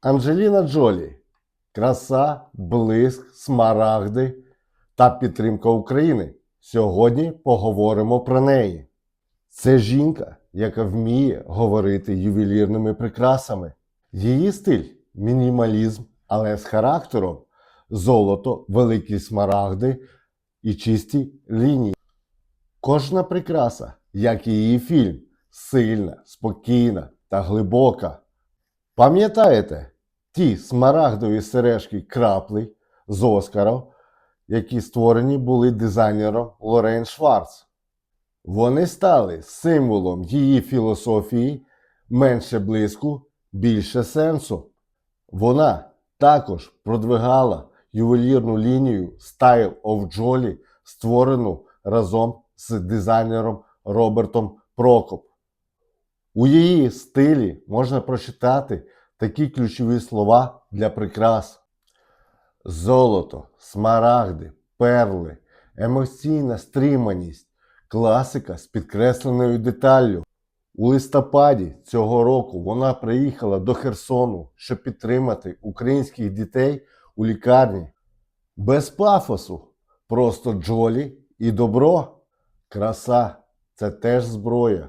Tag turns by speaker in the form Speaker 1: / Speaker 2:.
Speaker 1: Анджеліна Джолі. Краса, блиск, смарагди та підтримка України. Сьогодні поговоримо про неї. Це жінка, яка вміє говорити ювелірними прикрасами. Її стиль мінімалізм, але з характером золото, великі смарагди і чисті лінії. Кожна прикраса, як і її фільм, сильна, спокійна та глибока. Пам'ятаєте ті смарагдові сережки краплі з Оскара, які створені були дизайнером Лорен Шварц? Вони стали символом її філософії менше блиску, більше сенсу. Вона також продвигала ювелірну лінію Style of Jolly, створену разом з дизайнером Робертом Прокоп. У її стилі можна прочитати такі ключові слова для прикрас: золото, смарагди, перли, емоційна стриманість, класика з підкресленою деталлю. У листопаді цього року вона приїхала до Херсону, щоб підтримати українських дітей у лікарні. Без пафосу, просто джолі і добро. Краса це теж зброя.